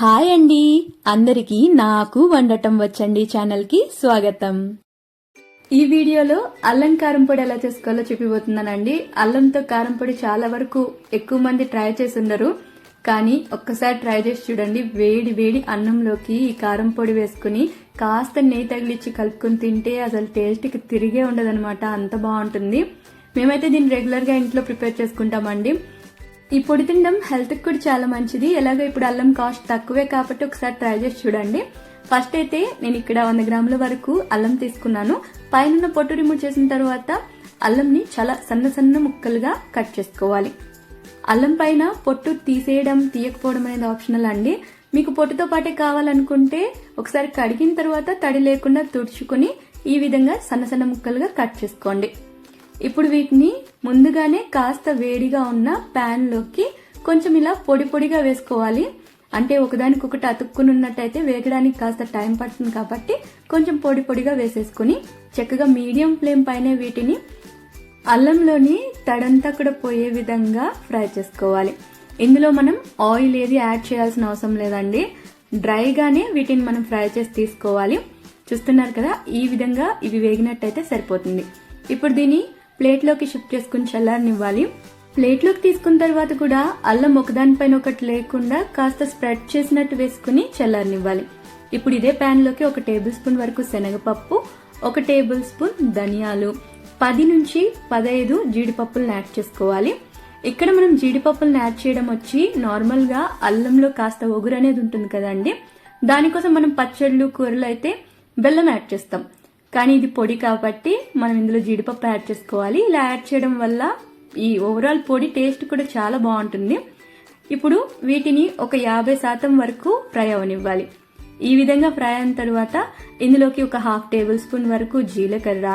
Hi అండి. అందరికీ నాకు వండటం వచ్చండి ఛానల్కి స్వాగతం. ఈ వీడియోలో అల్లం కారం పొడి ఎలా చేసుకోవాలో చెప్పిపోతున్నానండి అల్లంతో కారం పొడి చాలా వరకు ఎక్కువ మంది ట్రై చేసి ఉండరు కానీ ఒక్కసారి ట్రై చేసి చూడండి. వేడి వేడి అన్నంలోకి ఈ కారం పొడి వేసుకుని కాస్త నెయ్యి తగిలిచ్చి కలుపుకొని తింటే అసలు టేస్ట్కి తిరిగే ఉండదనమాట అంత బాగుంటుంది. మేమైతే దీన్ని రెగ్యులర్గా ఇంట్లో ప్రిపేర్ చేసుకుంటామండి. ఈ పొడి తినడం హెల్త్కి కూడా చాలా మంచిది. ఎలాగో ఇప్పుడు అల్లం కాస్ట్ తక్కువే కాబట్టి ఒకసారి ట్రై చేసి చూడండి. ఫస్ట్ అయితే నేను ఇక్కడ వంద గ్రాముల వరకు అల్లం తీసుకున్నాను. పైన పొట్టు రిమూవ్ చేసిన తర్వాత అల్లంని చాలా సన్న సన్న ముక్కలుగా కట్ చేసుకోవాలి. అల్లం పైన పొట్టు తీసేయడం తీయకపోవడం అనేది ఆప్షనల్ అండి. మీకు పొట్టుతో పాటే కావాలనుకుంటే ఒకసారి కడిగిన తర్వాత తడి లేకుండా తుడుచుకుని ఈ విధంగా సన్న సన్న ముక్కలుగా కట్ చేసుకోండి. ఇప్పుడు వీటిని ముందుగానే కాస్త వేడిగా ఉన్న ప్యాన్లోకి కొంచెం ఇలా పొడి పొడిగా వేసుకోవాలి. అంటే ఒకదానికొకటి అతుక్కుని ఉన్నట్టయితే వేగడానికి కాస్త టైం పడుతుంది కాబట్టి కొంచెం పొడి పొడిగా వేసేసుకుని చక్కగా మీడియం ఫ్లేమ్ పైన వీటిని అల్లంలోని తడంతా కూడా పోయే విధంగా ఫ్రై చేసుకోవాలి. ఇందులో మనం ఆయిల్ ఏది యాడ్ చేయాల్సిన అవసరం లేదండి. డ్రైగానే వీటిని మనం ఫ్రై చేసి తీసుకోవాలి. చూస్తున్నారు కదా ఈ విధంగా ఇవి వేగినట్టయితే సరిపోతుంది. ఇప్పుడు దీన్ని ప్లేట్లోకి షిఫ్ట్ చేసుకుని చల్లారనివ్వాలి. ప్లేట్లోకి తీసుకున్న తర్వాత కూడా అల్లం ఒకదానిపైన ఒకటి లేకుండా కాస్త స్ప్రెడ్ చేసినట్టు వేసుకుని చల్లారనివ్వాలి. ఇప్పుడు ఇదే ప్యాన్లోకి ఒక టేబుల్ స్పూన్ వరకు శనగపప్పు ఒక టేబుల్ స్పూన్ ధనియాలు పది నుంచి పదహైదు జీడిపప్పులను యాడ్ చేసుకోవాలి. ఇక్కడ మనం జీడిపప్పులను యాడ్ చేయడం వచ్చి నార్మల్గా అల్లంలో కాస్త ఒగురు అనేది ఉంటుంది కదండి. దానికోసం మనం పచ్చళ్ళు కూరలు అయితే బెల్లం యాడ్ చేస్తాం. కానీ ఇది పొడి కాబట్టి మనం ఇందులో జీడిపప్పు యాడ్ చేసుకోవాలి. ఇలా యాడ్ చేయడం వల్ల ఈ ఓవరాల్ పొడి టేస్ట్ కూడా చాలా బాగుంటుంది. ఇప్పుడు వీటిని ఒక యాభై శాతం వరకు ఫ్రై అవనివ్వాలి. ఈ విధంగా ఫ్రై అయిన తర్వాత ఇందులోకి ఒక హాఫ్ టేబుల్ స్పూన్ వరకు జీలకర్ర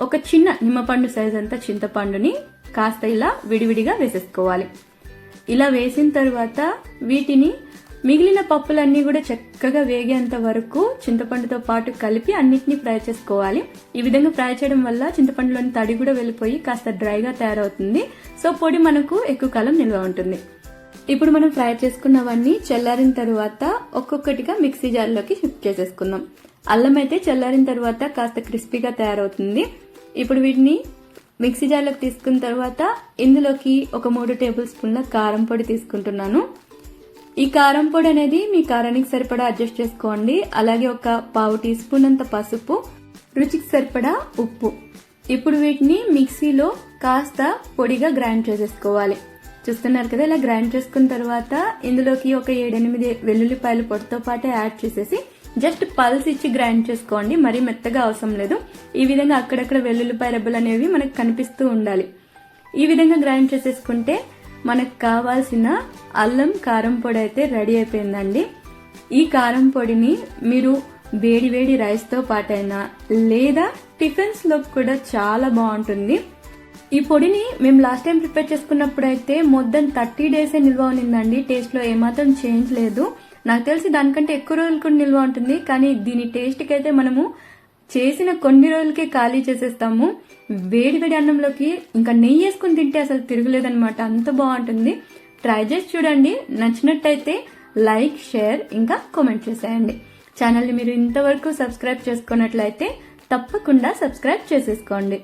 ఒక చిన్న నిమ్మపండు సైజ్ అంతా చింతపండుని కాస్త ఇలా విడివిడిగా వేసేసుకోవాలి. ఇలా వేసిన తర్వాత వీటిని మిగిలిన పప్పులన్నీ కూడా చక్కగా వేగేంత వరకు చింతపండుతో పాటు కలిపి అన్నిటినీ ఫ్రై చేసుకోవాలి. ఈ విధంగా ఫ్రై చేయడం వల్ల చింతపండులోని తడి కూడా వెళ్ళిపోయి కాస్త డ్రైగా తయారవుతుంది. సో పొడి మనకు ఎక్కువ కాలం నిల్వ ఉంటుంది. ఇప్పుడు మనం ఫ్రై చేసుకున్నవన్నీ చల్లారిన తర్వాత ఒక్కొక్కటిగా మిక్సీ జార్లోకి షిఫ్ట్ చేసేసుకుందాం. అల్లం అయితే చల్లారిన తర్వాత కాస్త క్రిస్పీగా తయారవుతుంది. ఇప్పుడు వీటిని మిక్సీ జార్లోకి తీసుకున్న తర్వాత ఇందులోకి ఒక మూడు టేబుల్ స్పూన్ల కారం పొడి తీసుకుంటున్నాను. ఈ కారం పొడి అనేది మీ కారానికి సరిపడా అడ్జస్ట్ చేసుకోండి. అలాగే ఒక పావు టీ స్పూన్ అంత పసుపు రుచికి సరిపడా ఉప్పు. ఇప్పుడు వీటిని మిక్సీలో కాస్త పొడిగా గ్రైండ్ చేసేసుకోవాలి. చూస్తున్నారు కదా ఇలా గ్రైండ్ చేసుకున్న తర్వాత ఇందులోకి ఒక ఏడెనిమిది వెల్లుల్లిపాయలు పొడితో పాటే యాడ్ చేసేసి జస్ట్ పల్స్ ఇచ్చి గ్రైండ్ చేసుకోండి. మరీ మెత్తగా అవసరం లేదు. ఈ విధంగా అక్కడక్కడ వెల్లుల్లిపాయ రెబ్బలు అనేవి మనకు కనిపిస్తూ ఉండాలి. ఈ విధంగా గ్రైండ్ చేసేసుకుంటే మనకు కావాల్సిన అల్లం కారం పొడి అయితే రెడీ అయిపోయిందండి. ఈ కారం పొడిని మీరు వేడి వేడి రైస్తో పాటైనా లేదా టిఫిన్స్లో కూడా చాలా బాగుంటుంది. ఈ పొడిని మేము లాస్ట్ టైం ప్రిపేర్ చేసుకున్నప్పుడు అయితే మొత్తం థర్టీ డేసే నిల్వ ఉన్నిందండి. టేస్ట్లో ఏమాత్రం చేంజ్ లేదు. నాకు తెలిసి దానికంటే ఎక్కువ రోజులు కూడా నిల్వ ఉంటుంది. కానీ దీని టేస్ట్కి అయితే మనము చేసిన కొన్ని రోజులకే ఖాళీ చేసేస్తాము. వేడి వేడి అన్నంలోకి ఇంకా నెయ్యి వేసుకుని తింటే అసలు తిరగలేదనమాట అంత బాగుంటుంది. ట్రై చేసి చూడండి. నచ్చినట్టయితే లైక్ షేర్ ఇంకా కామెంట్ చేసేయండి. ఛానల్ని మీరు ఇంతవరకు సబ్స్క్రైబ్ చేసుకున్నట్లయితే తప్పకుండా సబ్స్క్రైబ్ చేసేసుకోండి.